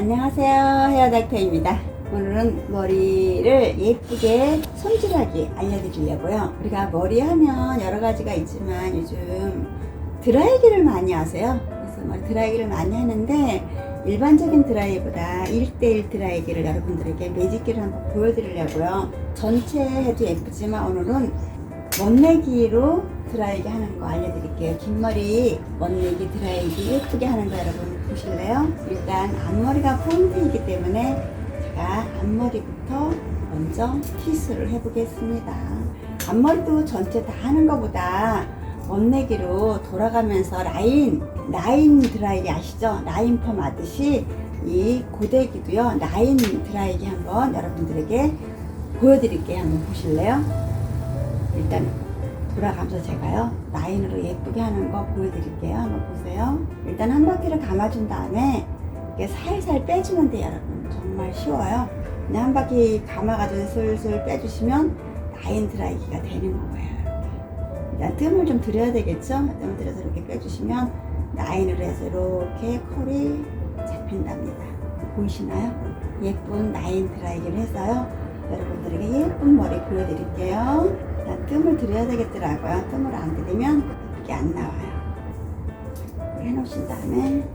안녕하세요. 헤어닥터입니다. 오늘은 머리를 예쁘게 손질하기 알려드리려고요. 우리가 머리 하면 여러 가지가 있지만 요즘 드라이기를 많이 하세요. 그래서 머리 드라이기를 많이 하는데 일반적인 드라이보다 1대1 드라이기를 여러분들에게 매직기를 한번 보여드리려고요. 전체 해도 예쁘지만 오늘은 멋내기로 드라이기 하는 거 알려드릴게요. 긴 머리 멋내기 드라이기 예쁘게 하는 거 여러분 보실래요? 일단 앞머리가 포인트이기 때문에 제가 앞머리부터 먼저 티스를 해보겠습니다. 앞머리도 전체 다 하는 것보다 멋내기로 돌아가면서 라인, 라인 드라이기 아시죠? 라인 펌 하듯이 이 고데기도요, 라인 드라이기 한번 여러분들에게 보여드릴게요. 한번 보실래요? 일단 돌아가면서 제가요 라인으로 예쁘게 하는 거 보여드릴게요. 한번 보세요. 일단 한 바퀴를 감아준 다음에 이렇게 살살 빼주면 돼요 여러분. 정말 쉬워요. 그냥 한 바퀴 감아가지고 슬슬 빼주시면 라인 드라이기가 되는 거예요. 일단 뜸을 좀 들여야 되겠죠? 뜸을 들여서 이렇게 빼주시면 라인으로 해서 이렇게 컬이 잡힌답니다. 보이시나요? 예쁜 라인 드라이기를 해서요. 여러분들에게 예쁜 머리 보여드릴게요 뜸을 들여야 되겠더라고요. 뜸을 안 들이면 이게 안 나와요. 해놓으신 다음에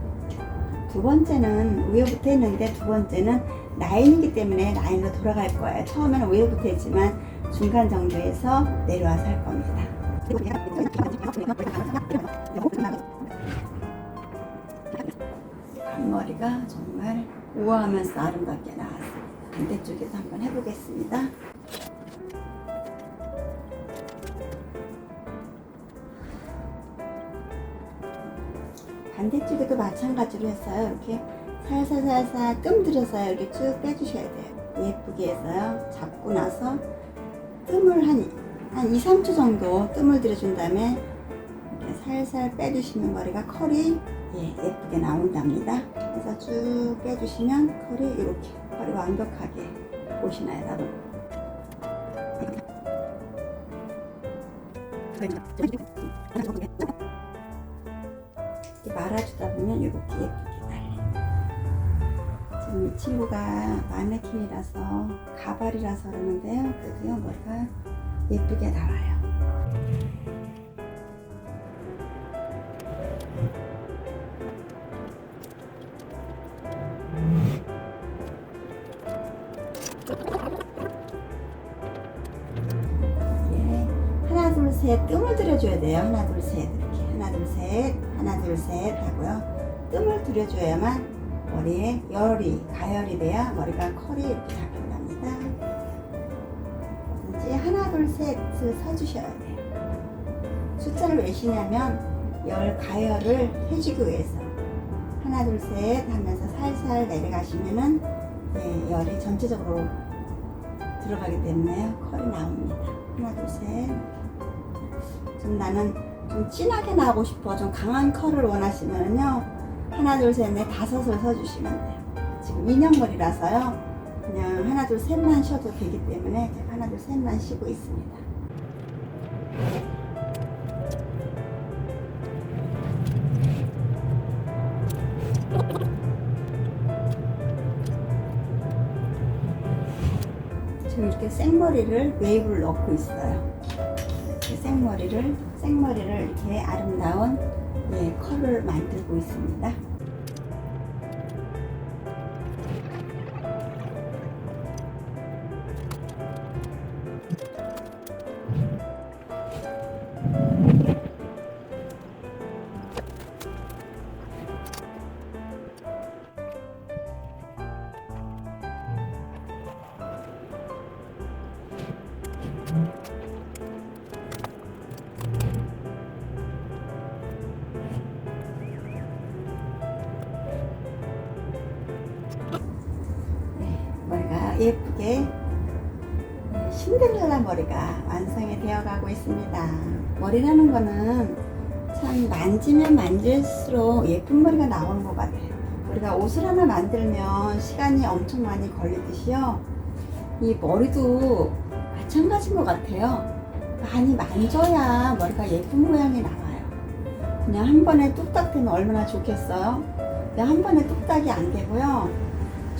두 번째는 위에부터 했는데 두 번째는 라인이기 때문에 라인으로 돌아갈 거예요. 처음에는 위에부터 했지만 중간 정도에서 내려와서 할 겁니다. 앞머리가 정말 우아하면서 아름답게 나왔습니다. 반대쪽에서 한번 해보겠습니다. 반대쪽에도 마찬가지로 했어요. 이렇게 살살살살 뜸 들여서요. 이렇게 쭉 빼주셔야 돼요. 예쁘게 해서요. 잡고 나서 뜸을 한, 한 2, 3초 정도 뜸을 들여준 다음에 이렇게 살살 빼주시면 머리가 컬이 예, 예쁘게 나온답니다. 그래서 쭉 빼주시면 컬이 이렇게 컬이 완벽하게 보시나요, 여러분? 이렇게 말아주다 보면 이렇게 예쁘게 달립니다. 지금 이 친구가 마네킹이라서 가발이라서 그러는데요. 그래도요 머리가 예쁘게 나와요. 예, 하나 둘셋 뜸을 들여줘야 돼요. 하나 둘셋 이렇게 하나 둘셋 하나 둘 셋 하고요. 뜸을 들여줘야만 머리에 열이 가열이 돼야 머리가 컬이 잡힌답니다. 이제 하나 둘 셋을 서주셔야 돼요. 숫자를 왜 쉬냐면 열 가열을 해주기 위해서 하나 둘 셋 하면서 살살 내려가시면은 예, 열이 전체적으로 들어가기 때문에 컬이 나옵니다. 하나 둘 셋. 좀 나는 좀 진하게 나오고 싶어 좀 강한 컬을 원하시면요. 하나 둘 셋 넷 다섯을 서주시면 돼요. 지금 인형머리라서요. 그냥 하나 둘 셋만 쉬어도 되기 때문에 하나 둘 셋만 쉬고 있습니다. 지금 이렇게 생머리를 웨이브를 넣고 있어요 생머리를 생머리를 이렇게 아름다운 예, 컬을 만들고 있습니다. 예쁘게 네, 신데렐라 머리가 완성이 되어 가고 있습니다. 머리라는 거는 참 만지면 만질수록 예쁜 머리가 나오는 것 같아요. 우리가 옷을 하나 만들면 시간이 엄청 많이 걸리듯이요. 이 머리도 마찬가지인 것 같아요. 많이 만져야 머리가 예쁜 모양이 나와요. 그냥 한 번에 뚝딱 되면 얼마나 좋겠어요? 근데 한 번에 뚝딱이 안 되고요.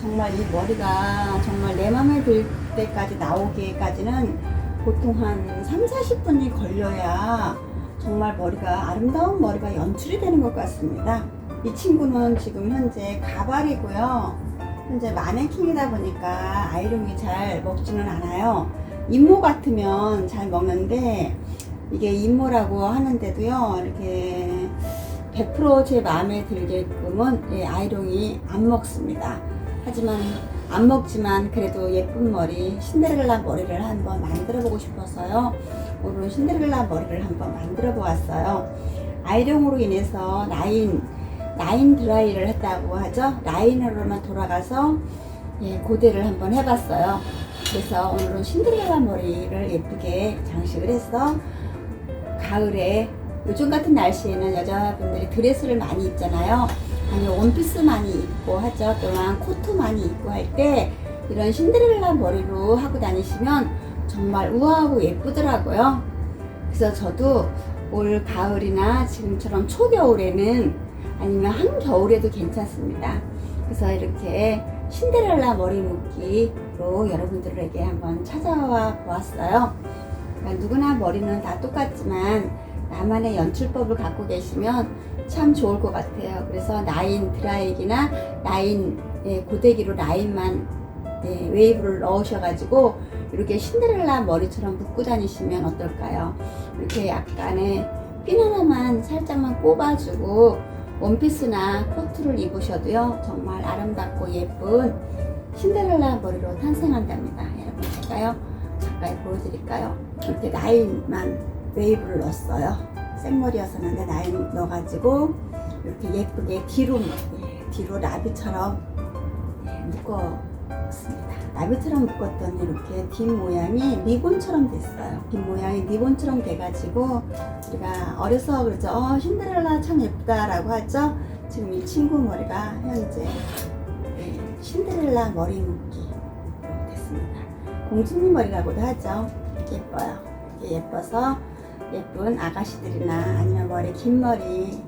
정말 이 머리가 정말 내 맘에 들 때까지 나오기까지는 보통 한 3, 40분이 걸려야 정말 머리가 아름다운 머리가 연출이 되는 것 같습니다. 이 친구는 지금 현재 가발이고요. 현재 마네킹이다 보니까 아이롱이 잘 먹지는 않아요. 임모 같으면 잘 먹는데 이게 임모라고 하는데도요 이렇게 100%제 마음에 들게끔은 예, 아이롱이 안 먹습니다. 하지만 안 먹지만 그래도 예쁜 머리 신데렐라 머리를 한번 만들어 보고 싶어서요. 오늘은 신데렐라 머리를 한번 만들어 보았어요. 아이롱으로 인해서 라인 라인 드라이를 했다고 하죠. 라인으로만 돌아가서 예, 고데를 한번 해봤어요. 그래서 오늘은 신데렐라 머리를 예쁘게 장식을 해서 가을에 요즘 같은 날씨에는 여자분들이 드레스를 많이 입잖아요. 아니 원피스 많이 입고 하죠. 또한 코트 많이 입고 할 때 이런 신데렐라 머리로 하고 다니시면 정말 우아하고 예쁘더라고요. 그래서 저도 올 가을이나 지금처럼 초겨울에는 아니면 한겨울에도 괜찮습니다. 그래서 이렇게 신데렐라 머리 묶기로 여러분들에게 한번 찾아와 보았어요. 누구나 머리는 다 똑같지만 나만의 연출법을 갖고 계시면 참 좋을 것 같아요. 그래서 라인 드라이기나 라인 예, 고데기로 라인만 예, 웨이브를 넣으셔가지고 이렇게 신데렐라 머리처럼 묶고 다니시면 어떨까요? 이렇게 약간의 핀 하나만 살짝만 꼽아주고 원피스나 코트를 입으셔도요 정말 아름답고 예쁜 신데렐라 머리로 탄생한답니다. 여러분 볼까요? 가까이 보여드릴까요? 이렇게 라인만 웨이브를 넣었어요. 생머리였었는데 라인 넣어가지고 이렇게 예쁘게 뒤로 예, 뒤로 나비처럼 예, 묶었습니다. 나비처럼 묶었더니 이렇게 뒷 모양이 리본처럼 됐어요. 뒷 모양이 리본처럼 돼가지고 우리가 어려서 그러죠. 어, 신데렐라 참 예쁘다라고 하죠. 지금 이 친구 머리가 현재 예, 신데렐라 머리 묶기 됐습니다. 공주님 머리라고도 하죠. 예뻐요. 예뻐서 예쁜 아가씨들이나 아니면 머리 긴 머리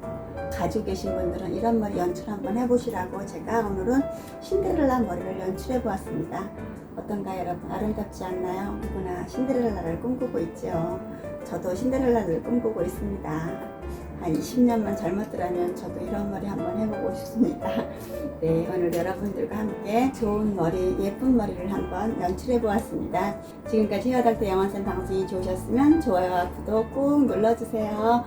가지고 계신 분들은 이런 머리 연출 한번 해보시라고 제가 오늘은 신데렐라 머리를 연출해 보았습니다. 어떤가요 여러분? 아름답지 않나요? 누구나 신데렐라를 꿈꾸고 있죠. 저도 신데렐라를 꿈꾸고 있습니다. 한 20년만 젊었더라면 저도 이런 머리 한번 해보고 싶습니다. 네, 오늘 여러분들과 함께 좋은 머리, 예쁜 머리를 한번 연출해 보았습니다. 지금까지 헤어닥터 영원쌤 방송이 좋으셨으면 좋아요와 구독 꾹 눌러주세요.